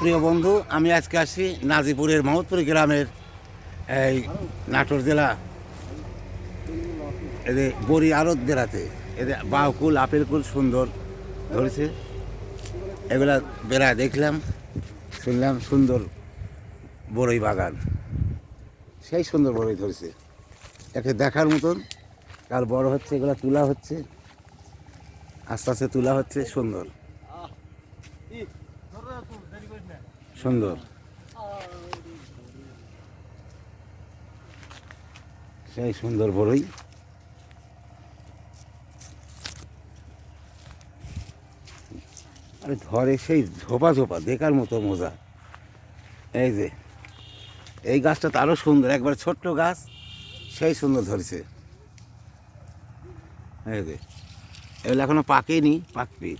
প্রিয় বন্ধু, আমি আজকে আসি নাজিপুরের মাহমুদপুর গ্রামের এই নাটোর জেলা এদের বড়ি আড়ত বেড়াতে এদের বাউকুল আপেল কুল সুন্দর ধরেছে। এগুলা বেড়া দেখলাম, শুনলাম সুন্দর বড়ই বাগান। সেই সুন্দর বড়ই ধরেছে। একে দেখার মতন কাল বড় হচ্ছে, এগুলা তোলা হচ্ছে। আস্তে আস্তে তোলা হচ্ছে সুন্দর। সুন্দর। সেই সুন্দর বড়ই। আরে ধরে সেই ঝোপা ঝোপা, দেখার মতো মজা। এই যে, এই গাছটা তো আরও সুন্দর, একবার ছোট্ট গাছ, সেই সুন্দর ধরেছে। এই যে, এগুলো এখনও পাকেনি পাকবি।